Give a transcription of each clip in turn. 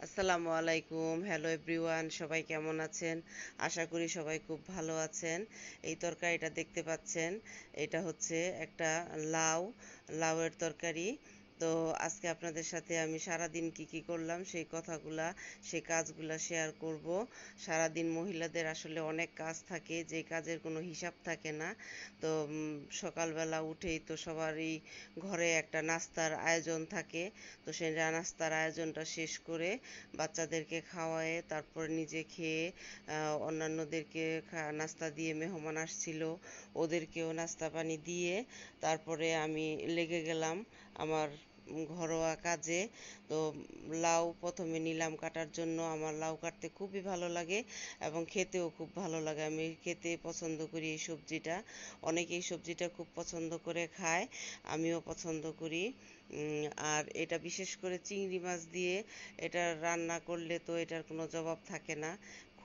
আসসালামু আলাইকুম। Hello everyone সবাই কেমন আছেন? আশা করি সবাই খুব ভালো আছেন। এই তরকারিটা দেখতে পাচ্ছেন, এটা হচ্ছে একটা লাউ, লাউয়ের তরকারি। তো আজকে আপনাদের সাথে আমি সারা দিন কি কি করলাম, সেই কথাগুলা, সেই কাজগুলা শেয়ার করব। সারা দিন মহিলাদের আসলে অনেক কাজ থাকে, যে কাজের কোনো হিসাব থাকে না। তো সকালবেলা উঠেই তো সবারই ঘরে একটা নাস্তার আয়োজন থাকে। তো সেই নাস্তার আয়োজনটা শেষ করে বাচ্চাদেরকে খাওয়ায়ে তারপর নিজে খেয়ে অন্যান্যদেরকে নাস্তা দিয়ে মেহমান আসছিল। ওদেরকেও নাস্তা পানি দিয়ে তারপরে আমি লেগে গেলাম আমার ঘরোয়া কাজে। তো লাউ প্রথমে নিলাম কাটার জন্য। আমার লাউ কাটতে খুবই ভালো লাগে এবং খেতেও খুব ভালো লাগে। আমি খেতে পছন্দ করি এই সবজিটা। অনেকে এই সবজিটা খুব পছন্দ করে খায়, আমিও পছন্দ করি। আর এটা বিশেষ করে চিংড়ি মাছ দিয়ে এটা রান্না করলে তো এটার কোনো জবাব থাকে না।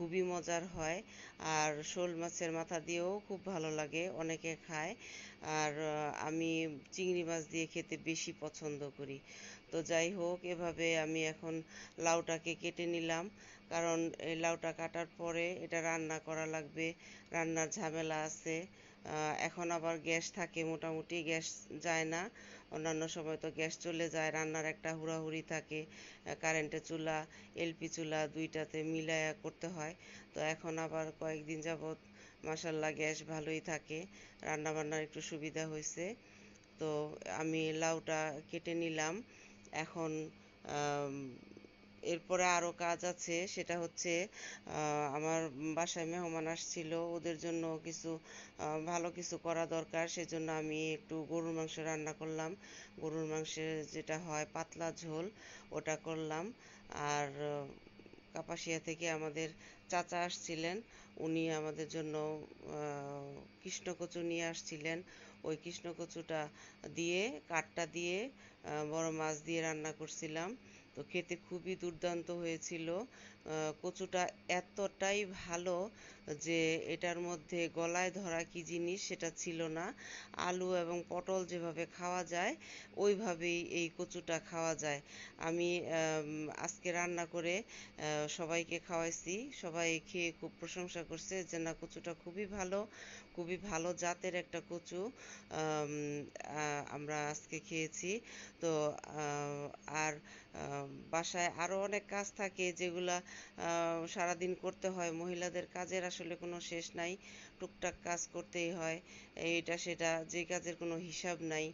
খুবই মজার হয়। আর শোল মাছের মাথা দিয়েও খুব ভালো লাগে, অনেকে খায়। আর আমি চিংড়ি মাছ দিয়ে খেতে বেশি পছন্দ করি। তো যাই হোক, এভাবে আমি এখন লাউটাকে কেটে নিলাম। কারণ, এই লাউটা কাটার পরে এটা রান্না করা লাগবে, রান্নার ঝামেলা আছে। এখন আবার গ্যাস থাকে, মোটামুটি গ্যাস যায় না। অন্যান্য সময় তো গ্যাস চলে যায়, রান্নার একটা হুড়াহুড়ি থাকে কারেন্টের চুলা এলপি চুলা দুইটাতে মিলায়া করতে হয়। তো এখন আবার কয়েকদিন যাবৎ মাসাল্লাহ গ্যাস ভালোই থাকে রান্না বান্নার একটু সুবিধা হয়েছে। তো আমি লাউটা কেটে নিলাম। এখন এরপরে আরও কাজ আছে, সেটা হচ্ছে আমার বাসায় মেহমান আসছিল, ওদের জন্য কিছু ভালো কিছু করা দরকার, সেজন্য আমি একটু গরুর মাংস রান্না করলাম। গরুর মাংসের যেটা হয়, পাতলা ঝোল, ওটা করলাম। আর কাপাসিয়া থেকে আমাদের চাচা আসছিলেন, উনি আমাদের জন্য কৃষ্ণকচু নিয়ে আসছিলেন। ওই কৃষ্ণকচুটা দিয়ে, কাঠটা দিয়ে বড় মাছ দিয়ে রান্না করছিলাম। তো খেতে খুবই দুর্দান্ত হয়েছিল। কচুটা এতটাই ভালো যে এটার মধ্যে গলায় ধরা কি জিনিস সেটা ছিল না। আলু এবং পটল যেভাবে খাওয়া যায়, ওইভাবেই এই কচুটা খাওয়া যায়। আমি আজকে রান্না করে সবাইকে খাওয়াইছি। সবাই খেয়ে খুব প্রশংসা করছে যে, না, কচুটা খুবই ভালো খুবই ভালো জাতের একটা কচু। আমরা আজকে খেয়েছি। তো আর বাসায় আরও অনেক কাজ থাকে যেগুলা সারাদিন করতে হয় মহিলাদের কাজের আসলে। কোনো শেষ নাই। টুকটাক কাজ করতেই হয়। এটা সেটা যে কাজের কোনো হিসাব নাই।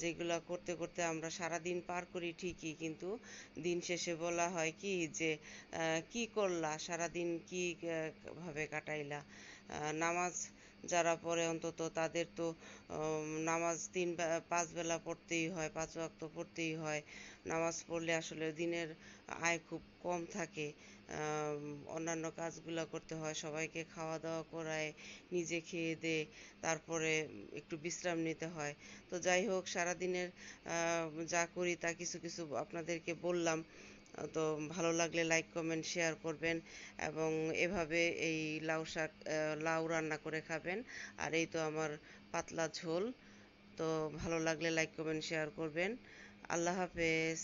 যেগুলো করতে করতে আমরা সারা দিন পার করি ঠিকই, কিন্তু দিন শেষে বলা হয় কি যে কি করলা? সারা দিন কি ভাবে কাটাইলা? নামাজ যারা পড়ে অন্তত তাদের তো নামাজ তিন পাঁচ বেলা পড়তেই হয়, পাঁচ ওয়াক্ত পড়তেই হয়। নামাজ পড়লে আসলে দিনের আয় খুব কম থাকে। অন্যান্য কাজগুলো করতে হয়, সবাইকে খাওয়া দাওয়া করায়, নিজে খেয়ে দে, তারপরে একটু বিশ্রাম নিতে হয়। তো যাই হোক, সারাদিনের যা করি তা কিছু কিছু আপনাদেরকে বললাম। তো ভালো লাগলে লাইক কমেন্ট শেয়ার করবেন এবং এভাবে এই লাউ শাক লাউ রান্না করে খাবেন। আর এই তো আমার পাতলা ঝোল। তো ভালো লাগলে লাইক কমেন্ট শেয়ার করবেন। আল্লাহ হাফেজ।